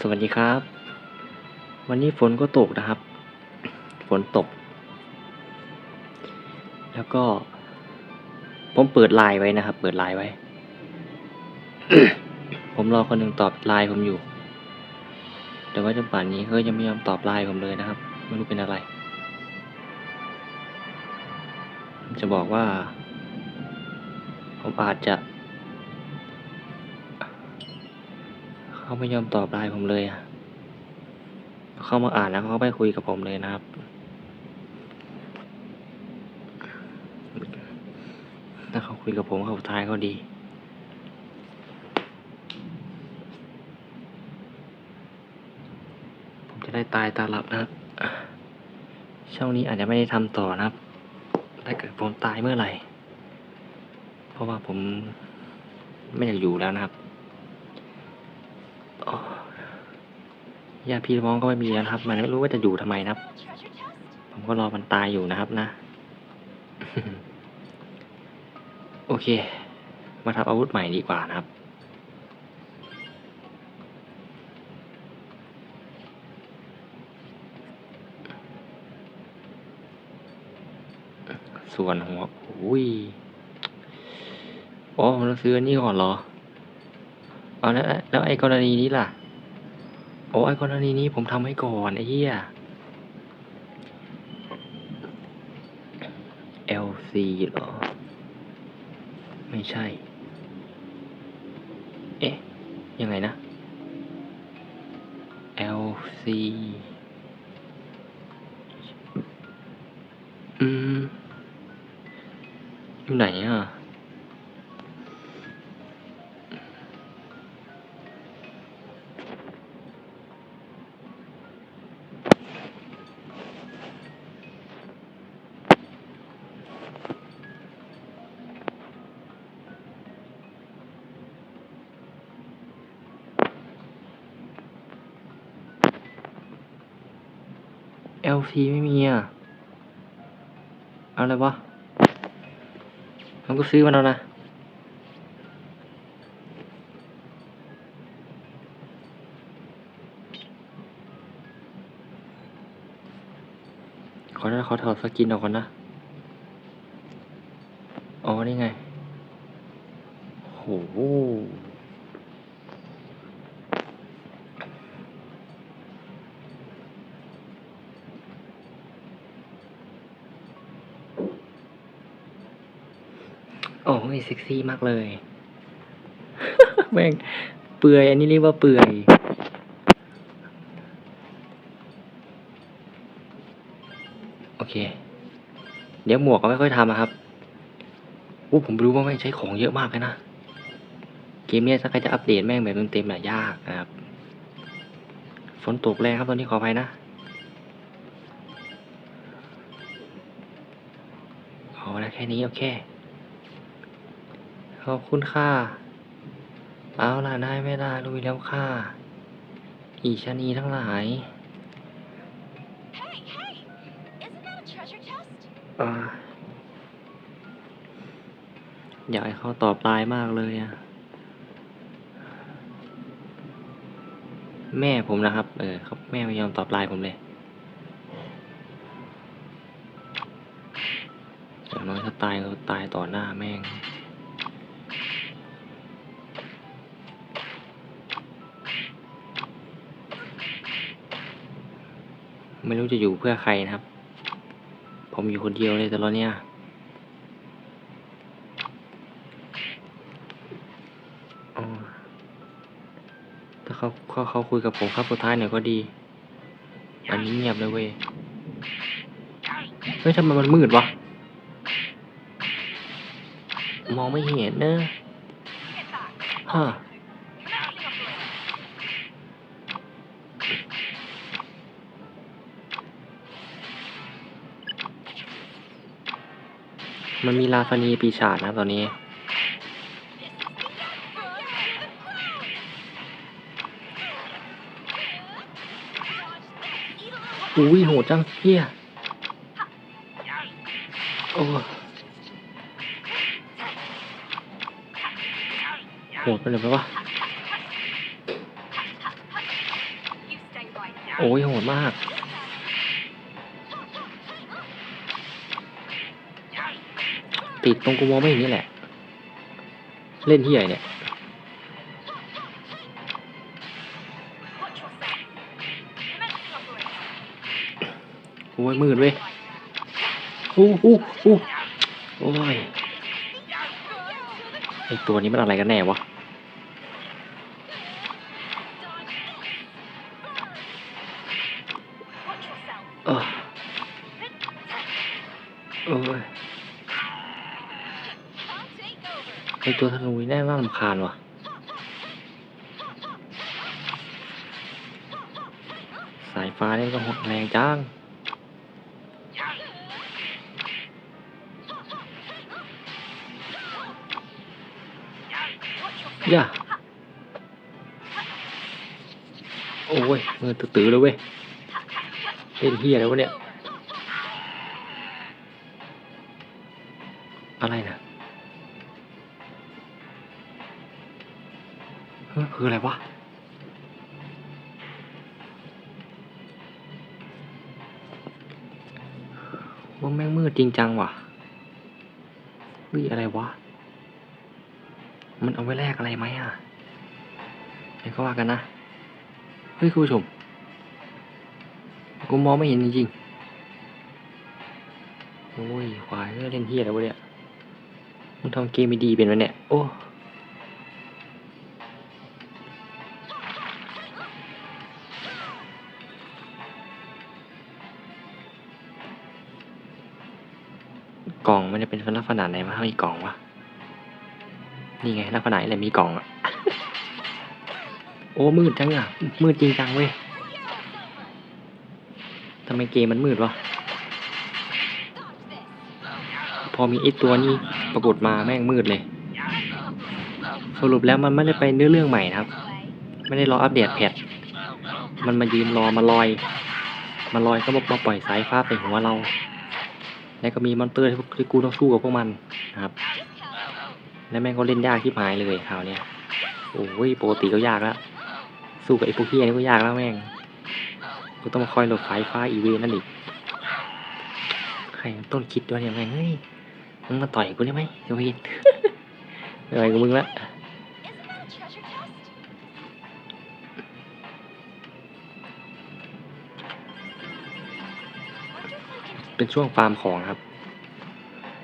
สวัสดีครับ วันนี้ฝนก็ตกนะครับ ฝนตก แล้วก็ ผมเปิดไลน์ไว้นะครับ เปิดไลน์ไว้ ผมรอคนหนึ่งตอบไลน์ผมอยู่ แต่ว่าจนป่านนี้เขายังไม่ยอมตอบไลน์ผมเลยนะครับไม่รู้เป็นอะไร จะบอกว่า ผมอาจจะ เขาไม่ยอมตอบไลน์ผมเลยอะเขามาอ่านแล้วเขาไม่คุยกับผมเลยนะครับ ถ้าเขาคุยกับผมเขาท้ายเขาดี ผมจะได้ตายตาหลับนะครับ ช่องนี้อาจจะไม่ได้ทำต่อนะครับ ถ้าเกิดผมตายเมื่อไหร่ เพราะว่าผมไม่อยากอยู่แล้วนะครับ ญาติพี่น้องก็ไม่มีแล้วนะครับ มันไม่รู้ว่าจะอยู่ทำไมนะครับ ผมก็รอมันตายอยู่นะครับนะ โอเค มาทำอาวุธใหม่ดีกว่านะครับส่วนหัวอุ้ยอ๋อเราซื้ออันนี้ก่อนเหรอ เอาแล้วแล้วไอ้กรณีนี้ล่ะ โอ้ไอ้กรณีนี้ผมทำให้ก่อนไอ้เหี้ย LC เหรอ ไม่ใช่ เอ๊ะ ยังไงนะ LC อืมอยู่ไหนอะ LC ไม่มีอะ เอาอะไรวะมันก็ซื้อมาแล้วนะ ขอขอถอดสกินออกก่อนนะ อ๋อ นี่ไง โห โอ้ย เซ็กซี่มากเลยแม่งเปื่อยอันนี้เรียกว่าเปื่อยโอเค เดี๋ยวหมวกก็ไม่ค่อยทำครับอู้ผมรู้ว่าแม่งใช้ของเยอะมากเลยนะ เกมเนี้ยถ้าใครจะอัปเดตแม่งแบบเต็มๆน่ะยากนะครับ ฝนตกแรงครับตอนนี้ขออภัยนะเอาละแค่นี้โอเค ขอบคุณค่ะ เอาล่ะได้ไม่ได้ลุยแล้วค่ะ อีชะนีทั้งหลาย Hey, hey! Isn't that a treasure chest? อ่าอยากให้เขาตอบไลน์มากเลยอะแม่ผมนะครับ เออเขาแม่ไม่ยอมตอบไลน์ผมเลยอย่างน้อยถ้าตายก็ตายต่อหน้าแม่ง ไม่รู้จะอยู่เพื่อใครนะครับ ผมอยู่คนเดียวเลยต่ตอนเนี้ยอ๋อถ้าเขาเขาเขาคุยกับผมครับสุดท้ายหน่อยก็ดี อันนี้เงียบเลยเว้ย เฮ้ยทำไมมันมืดวะ มองไม่เห็นเนอะฮะ มันมีลาฟานีปีศาจนะตอนนี้ อุ้ยโหดจังเฮียโอ้โหดไปเลยปะวะโอ้ยโหดมาก ติดตรงกูมองไม่เห็นนี่แหละ เล่นที่ใหญ่เนี่ยโอ้ยมืดเว้ยอู้อู้อู้โอ้ยไอตัวนี้มันอะไรกันแน่วะ ไอตัวธนูนี่แน่น่ารำคาญว่ะสายฟ้านี่ก็หดแรงจังย่าโอ้ยมือตื้อๆเลยเว้ยเล่นเฮียแล้ววะเนี่ย อะไรนะ คืออะไรวะ ว่าแม่งมืดจริงจังว่ะเฮ้ยอะไรวะ มันเอาไว้แลกอะไรไหมอะเดี๋ยวก็ว่ากันนะ เฮ้ยคุณผู้ชม กูมองไม่เห็นจริงๆ โอ้ยควายเอ้ยเล่นเฮียแล้ววะเนี่ย มึงทำเกมไม่ดีเป็นวะเนี่ย โอ้ มันจะเป็นลักษณะไหนมาให้มีกล่องวะ นี่ไงลักษณะอะไรมีกล่องอะโอ้มืดจังอะมืดจริงจังเว้ยทำไมเกมมันมืดวะ พอมีไอตัวนี้ปรากฏมาแม่งมืดเลย สรุปแล้วมันไม่ได้ไปเนื้อเรื่องใหม่นะครับ ไม่ได้รออัปเดตแพทมันมายืนรอมาลอย มาลอยก็มามาปล่อยสายฟ้าใส่หัวเรา แล้วก็มีมอนเตอร์ที่กูต้องสู้กับพวกมันนะครับ แล้วแม่งก็เล่นยากที่หายเลยคราวนี้โอ้ยปกติก็ยากแล้วสู้กับไอ้พวกเฮียนี่ก็ยากแล้วแม่งกูต้องมาคอยหลบสายฟ้าอีเวนนั่นอีกใครต้นคิดด้วยเนี่ยแม่งเฮ้ยมึงมาต่อยกูได้ไหมเจ้าวินไม่ไหวกับมึงละ เป็นช่วงฟาร์มของครับ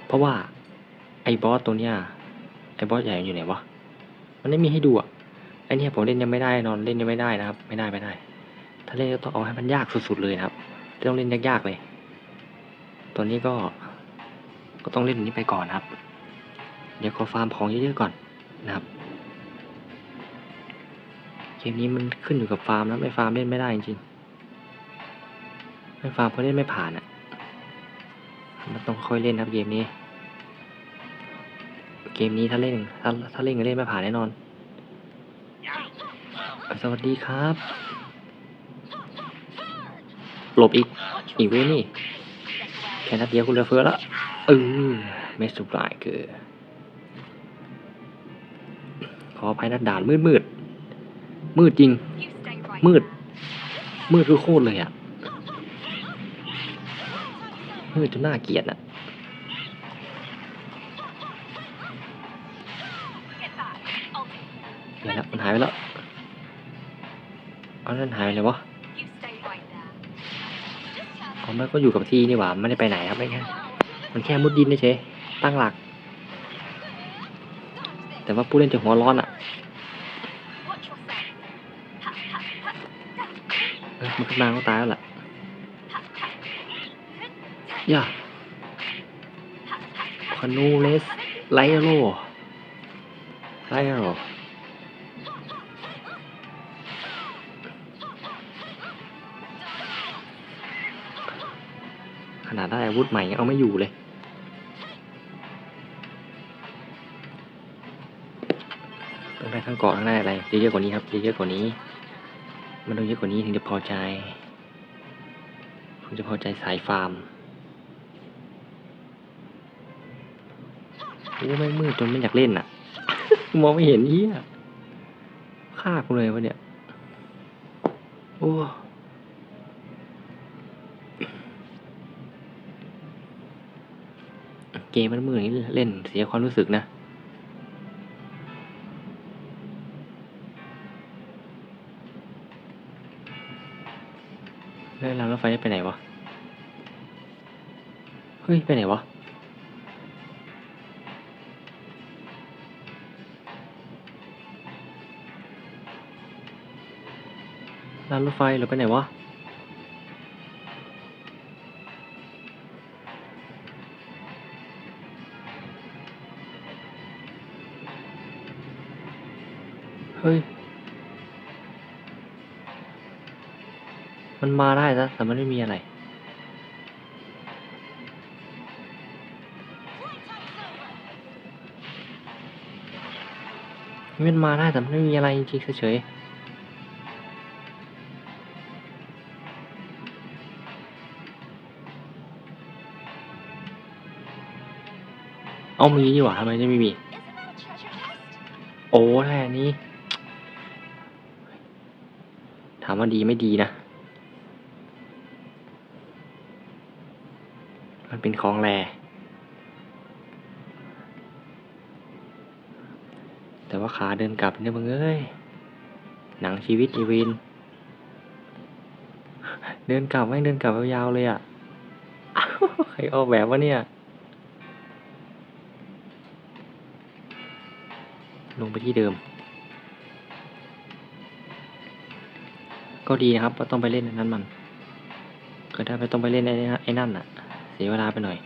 เพราะว่าไอ้บอสตัวเนี้ยไอ้บอสใหญ่อยู่ไหนวะ มันไม่มีให้ดูอะไอ้เนี่ยผมเล่นยังไม่ได้นอนเล่นยังไม่ได้นะครับ ไม่ได้ไม่ได้ ถ้าเล่นก็ต้องเอาให้มันยากสุดๆเลยนะครับ ต้องเล่นยากๆเลย ตัวนี้ก็ ก็ต้องเล่นอันนี้ไปก่อนนะครับ เดี๋ยวขอฟาร์มของเยอะๆก่อนนะครับ เกมนี้มันขึ้นอยู่กับฟาร์มนะไม่ฟาร์มเล่นไม่ได้จริงๆไม่ฟาร์มเพราะเล่นไม่ผ่านอะ มันต้องค่อยเล่นครับเกมนี้ เกมนี้ถ้าเล่นถ้าถ้าเล่นก็เล่นไม่ผ่านแน่นอน สวัสดีครับ หลบอีก อีกเว้ยนี่ แค่นัดเดียวคุณเลือเฟือละเออเมสซูปลายคือขออภัยนะด่านมืดมืดมืดจริง มืด มืดคือโคตรเลยอะ มืดจนน่าเกลียดอะ Get back. I'll take เดี๋ยวนะมันหายไปแล้วเอานั่นหายไปเลยวะ You stay right there. Just tell อ๋อมันก็อยู่กับที่นี่หว่าไม่ได้ไปไหนครับไม่แค่มันแค่มุดดินเฉยๆตั้งหลัก แต่ว่าผู้เล่นจะหัวร้อนอะ Watch yourself. เออมันขึ้นมาก็ตายแล้วล่ะ ย่าคานูเลสไลโรไลโรขนาดได้อาวุธใหม่ยังเอาไม่อยู่เลย ต้องได้ทั้งเกาะทั้งได้อะไรเยอะๆกว่านี้ครับเยอะๆกว่านี้ มันต้องเยอะกว่านี้ถึงจะพอใจ ถึงจะพอใจสายฟาร์ม กูไม่มืดจนไม่อยากเล่นอะมองไม่เห็นเฮียฆ่ากูเลยวะเนี่ย โอ้เกมมันมืออยนี้เล่นเสียความรู้สึกนะแล้วรางรถไฟไปไหนวะ เฮ้ย ไปไหนวะ รางรถไฟหรือไปไหนวะ เฮ้ย มันมาได้นะแต่มันไม่มีอะไรมันมาได้แต่มันไม่มีอะไรจริงๆเฉยๆ เอามีดีกว่าทำไมจะไม่มี โอ้แค่นี้ ถามว่าดีไม่ดีนะ มันเป็นของแรแต่ว่าขาเดินกลับเนี่ยมึงเอ้ย หนังชีวิตอีวิน เดินกลับไม่งเดินกลับยาวๆเลยอะ่ะ ใครออกแบบวะเนี่ย ล งไปที่เดิม ก็ดีนะครับว่าต้องไปเล่นนั้นมันก็ได้ไม่ต้องไปเล่นไอ้นั่นไอ้นั่นน่ะ เสียเวลาไปหน่อย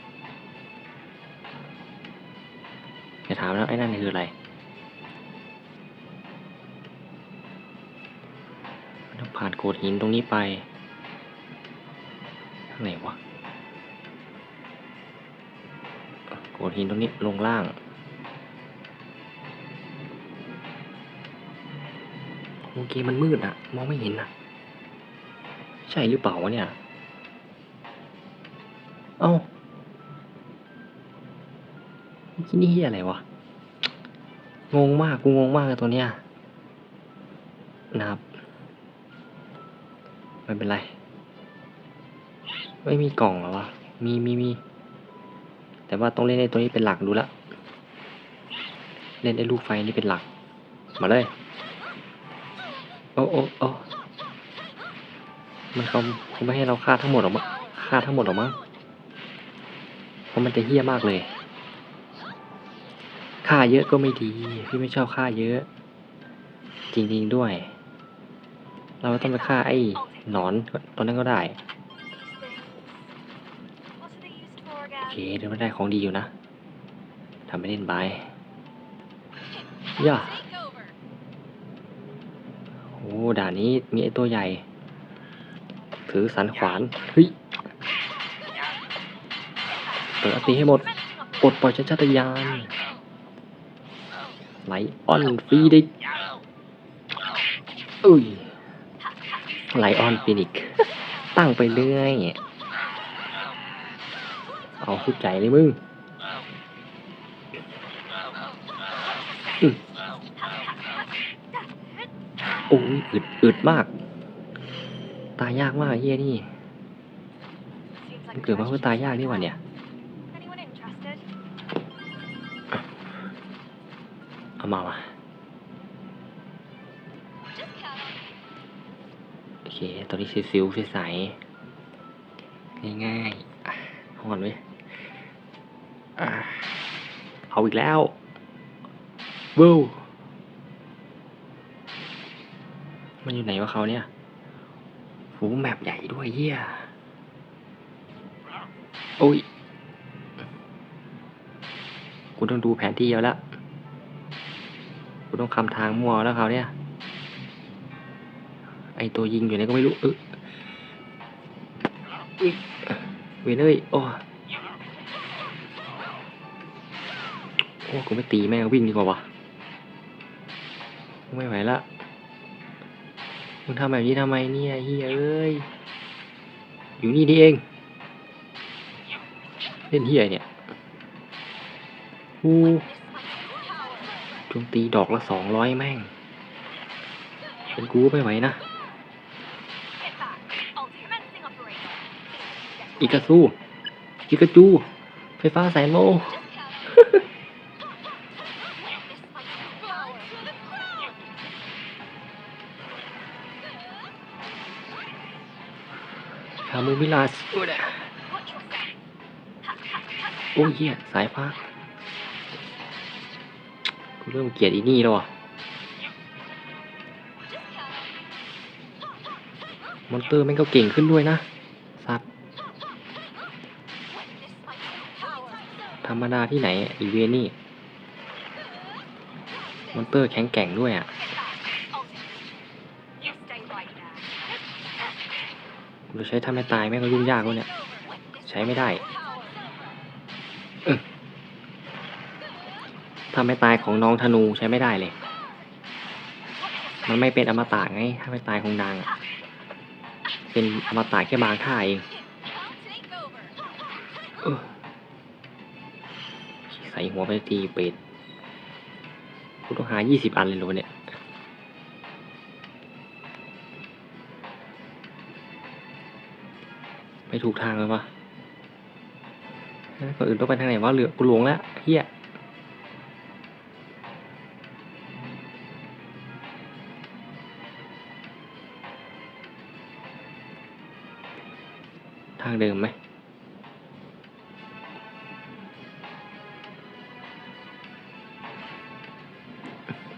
จะถามแล้วไอ้นั่นคืออะไรต้องผ่านโขดหินตรงนี้ไปทางไหนวะโขดหินตรงนี้ลงล่าง โอเคมันมืดอะมองไม่เห็นอะใช่หรือเปล่าวะเนี่ย เอ้าที่นี่อะไรวะ งงมาก กูงงมากเลยตัวเนี้ยนะครับ ไม่เป็นไร ไม่มีกล่องหรอวะ มีมีมี แต่ว่าต้องเล่นในตัวนี้เป็นหลักดูละ เล่นไอ้ลูกไฟนี่เป็นหลัก มาเลย โอ้โอ้โอ้มันเขาเขาไม่ให้เราฆ่าทั้งหมดหรอกมั้งฆ่าทั้งหมดหรอกมั้งเพราะมันจะเฮี้ยมากเลยฆ่าเยอะก็ไม่ดี พี่ไม่ชอบฆ่าเยอะ จริงๆด้วย เราต้องไปฆ่าไอ้หนอนตัวนั้นก็ได้โอเคเดี๋ยวมันได้ของดีอยู่นะทำไปเล่นไปย่า Take over. โอ้ ด่านนี้มีไอ้ตัวใหญ่ ถือสันขวานเฮ้ยเปิดอติให้หมด Commencing ปลดปล่อยชนชาตญาณไหลออนฟีดิกอุ้ยไหลออนฟีนิก ตั้งไปเรื่อยเอาสุดใจเลยมึง โอ้ยอึดอึดมาก ตายยากมากเฮียนี่มันเกิดมาเพื่อตายยากนี่หว่าเนี่ยเอามาว่ะโอเคตัวนี้ซิวๆใสๆง่ายๆอ่อาก่อนเว้เอาอีกแล้วเว้ มันอยู่ไหนวะเขาเนี่ยโหแมปใหญ่ด้วยเฮียโอ้ย กูต้องดูแผนที่แล้วละกูต้องคำทางมั่วแล้วเขาเนี่ย ไอตัวยิงอยู่ไหนก็ไม่รู้เออเวนเอ้ย โอ้โอ้กูไม่ตีแม่งวิ่งดีกว่าวะไม่ไหวละ มึงทำแบบนี้ทำไมเนี่ยเฮียเอ้ย อยู่นี่นี่เอง เล่นเฮียเนี่ยอู้จมตีดอกละสองร้อยแม่ง เป็นกูไม่ไหวนะอิกาซูอิกาจูพฟ้าแสนโม คามูมิลาสโอ้ย Watch yourself. โอ้ยเหี้ยสายฟ้ากูเริ่มเกลียดอีนี่แล้วอะมอนเตอร์แม่งก็เก่งขึ้นด้วยนะสัตว์ธรรมดาที่ไหนอีเวนนี่มอนเตอร์แข็งแกร่งด้วยอะ กูจะใช้ถ้าไม่ตายแม่ก็ยุ่งยากแล้วเนี่ย ใช้ไม่ได้ถ้าไม่ตายของน้องธนูใช้ไม่ได้เลย มันไม่เป็นอมตะไง ถ้าไม่ตายของดังอะเป็นอมตะแค่บางท่าเองใส่หัวไปทีเป็ดกูต้องหายี่สิบอันเลยหรอวะเนี่ย ถูกทางเลยวะแล้วคนอื่นต้องไปทางไหนวะเหลือกูหลงแล้วเฮียทางเดิมไหม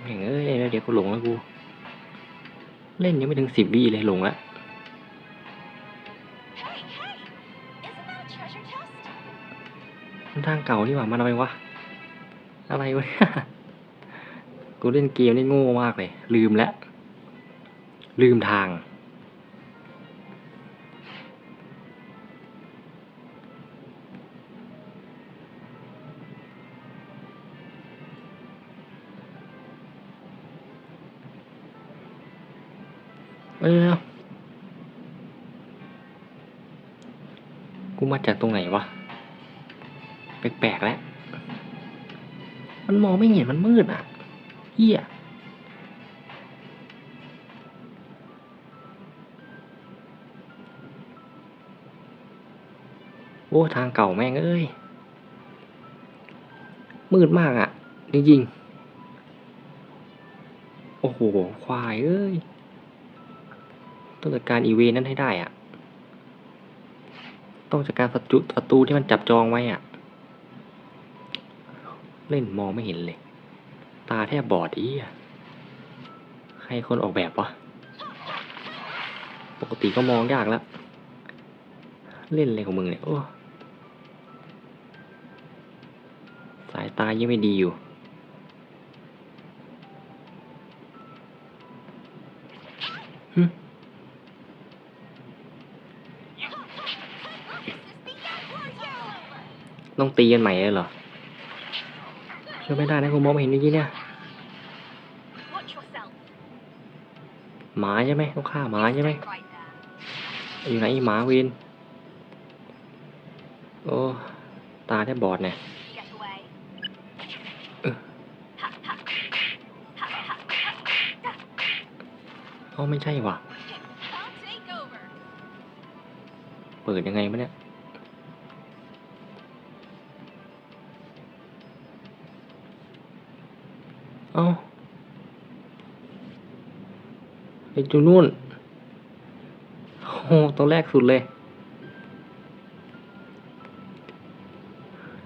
แม่งเอ้ยเดี๋ยวกูหลงแล้วกู เล่นยังไม่ถึงสิบวิเลยหลงแล้ว ทางเก่านี่หว่ามันอะไรวะ อะไรวะเนี่ยกูเล่นเกมนี่โง่มากเลย ลืมแล้ว ลืมทาง เอ้ยกูมาจากตรงไหนวะ แปลกๆแล้ว มันมองไม่เห็นมันมืดอะเฮียโอ้ทางเก่าแม่งเอ้ย มืดมากอะ จริงๆ โอ้โห ควายเอ้ย ต้องจัดการอีเวนนั้นให้ได้อะ ต้องจัดการศัตรูศัตรูที่มันจับจองไว้อะ เล่นมองไม่เห็นเลย ตาแทบบอดอีอะใครคนออกแบบวะ ปกติก็มองยากแล้ว เล่นอะไรของมึงเนี่ย โอ้ สายตายังไม่ดีอยู่ หึต้องตีกันใหม่เลยเหรอ ชื่อไม่ได้นะกูมองไม่เห็นเมื่อกี้เนี่ยหมาใช่ไหมต้องฆ่าหมาใช่ไหมอยู่ไหนหมาเวนโอ้ตาแทบบอดเนี่ยเอ้าไม่ใช่ว่ะ เปิดยังไงมะเนี่ย ไอ้จูนู่นโอ้ตรงแรกสุดเลย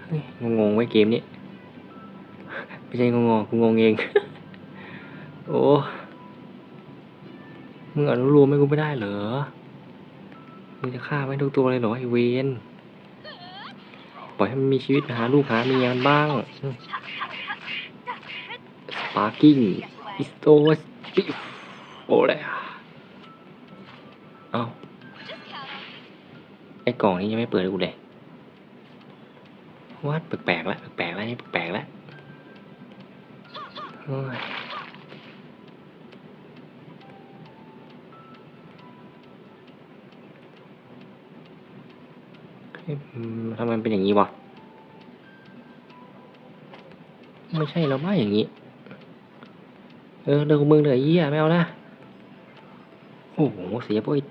เฮ้ยงงๆไว้เกมนี้ ไม่ใช่งงๆกูงงเอง โอ้มึงอนุรวมให้กูไม่ได้เหรอ มึงจะฆ่าไม่งทุกตัวเลยเหรอไอเวนปล่อยให้มันมีชีวิตไปหาลูกหาเมียมันบ้าง สปาร์กิ้ง Get อิ away. สโตสปิ โอ้เลยอะเอ้าไอ้กล่องนี้ยังไม่เปิดกูเลยวัดแปลกๆแล้วแปลกๆแล้วนี่แปลกๆแล้วเฮ้ยทำไมเป็นอย่างนี้วะ ไม่ใช่เราไม่อย่างนี้ เออเรื่องของมึงเถอะไอ้เหี้ยไม่เอานะ อ้โหเสียพวกไอ้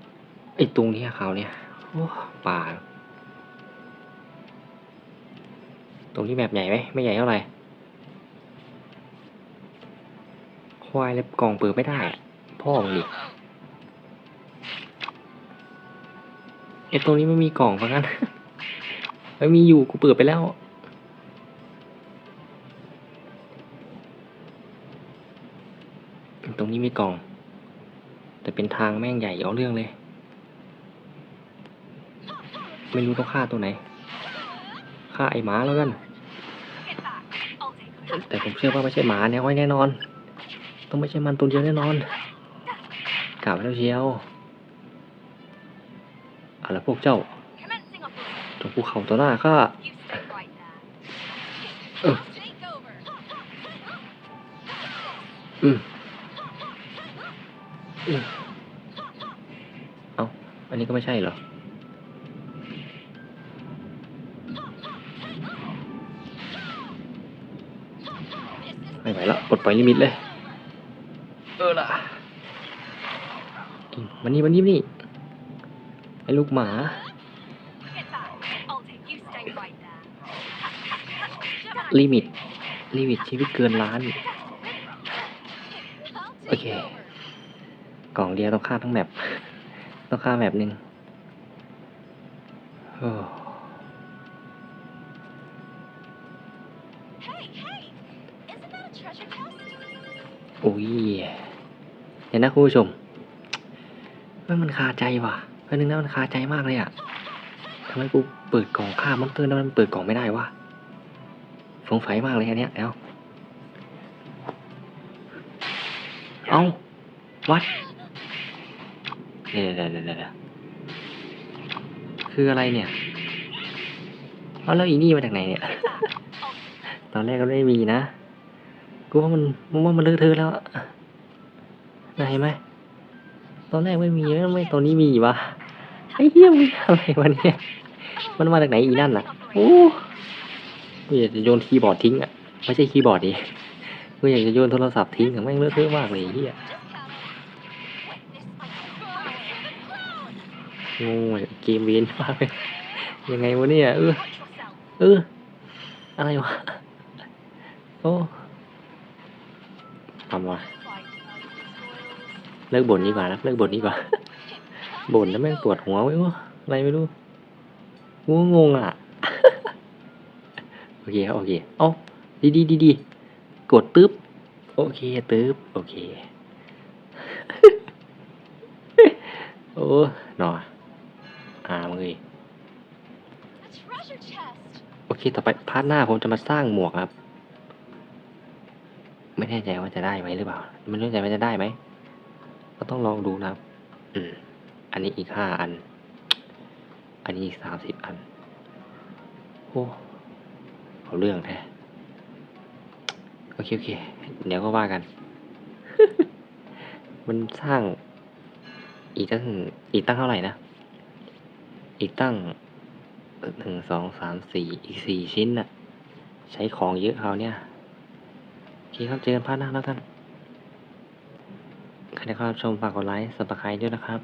ไอ้ตรงนี้เขาเนี่ยโอ้ป่า ตรงที่แมปใหญ่ไหมไม่ใหญ่เท่าไหร่ควายเลยกล่องเปิดไม่ได้ พ่อมึงดิไอตรงนี้ไม่มีกล่องเพราะงั้นไม่มีอยู่กูเปิดไปแล้วตรงนี้มีกล่อง แต่เป็นทางแม่งใหญ่เอาเรื่องเลย ไม่รู้ต้องฆ่าตัวไหน ฆ่าไอ้หมาแล้วกัน แต่ผมเชื่อว่าไม่ใช่หมาแน่ไว้แน่นอน ต้องไม่ใช่มันตัวเดียวแน่นอนกล่าวแล้วเชียวเอาละพวกเจ้า Commencing operation. จงภูเขาต่อหน้าข้าอืมอืม อาอันนี้ก็ไม่ใช่เหรอ ไม่ไหวแล้วปลดปล่อยลิมิตเลย เออล่ะกินมันนี่มันนี่มันนี่ไอ้ลูกหมา Get back. I'll take. You stay right there. ลิมิตลิมิตชีวิตเกินล้าน I'll Okay. take over. กล่องเดียวต้องฆ่าทั้งแมป ต้องฆ่าแมปหนึ่งโอ้ Hey, hey! Isn't that a treasure chest? โอ้ยเดี๋ยวนะคุณผู้ชมมันมันคาใจว่ะเพื่อนนึงนะมันคาใจมากเลยอะทำไมกูเปิดกล่องฆ่ามอนเตอร์แล้วมันเปิดกล่องไม่ได้วะสงสัยมากเลยอันเนี้ยแล้วเอาวัด เดี๋ยวเดี๋ยวเดี๋ยวเดี๋ยวคืออะไรเนี่ยเอาแล้วอีนี่มาจากไหนเนี่ย ตอนแรกก็ไม่มีนะ กูว่ามันมึงว่ามันเลอะเทอะแล้วอะน่ะเห็นไหม ตอนแรกไม่มีแล้วทำไม่ตอนนี้มีวะไอ้เหี้ยมึงอะไรวะเนี่ย มันมาจากไหนอีนั่นน่ะ โอ้กูอยากจะโยนคีย์บอร์ดทิ้งอะ ไม่ใช่คีย์บอร์ดดิ กูอยากจะโยนโทรศัพท์ทิ้งอะแม่งเลอะเทอะมากเลยไอ้เหี้ย งงเกมเวนมากเลยยังไงวะเนี่ยเออเอออะไรวะโอ้ทำวะเลิกบ่นดีกว่านะเลิกบ่นดีกว่าบ่นแล้วแม่งปวดหัวไว้วะอะไรไม่รู้กูงงอะโอเคครับโอเคเอ้าดีดีดีดีกดตึ๊บโอเคตึ๊บโอเค โอ้หนอ อ่ามึงเอ้ย A treasure chest. โอเคต่อไปพาร์ทหน้าผมจะมาสร้างหมวกครับ ไม่แน่ใจว่าจะได้ไหมหรือเปล่าไม่แน่ใจว่าจะได้ไหมก็ต้องลองดูนะครับ อืม อันนี้อีกห้าอัน อันนี้อีกสามสิบอันโอ้เอาเรื่องแท้โอเคโอเค เดี๋ยวก็ว่ากัน มันสร้างอีกตั้งอีกตั้งเท่าไหร่นะ อีกตั้งหนึ่งสองสามสี่อีกสี่ชิ้นน่ะ ใช้ของเยอะเขาเนี่ย โอเคครับเจอกันพาร์ทหน้าแล้วกันใครที่เข้ามาชมฝากกดไลค์สับสไครต์ด้วยนะครับ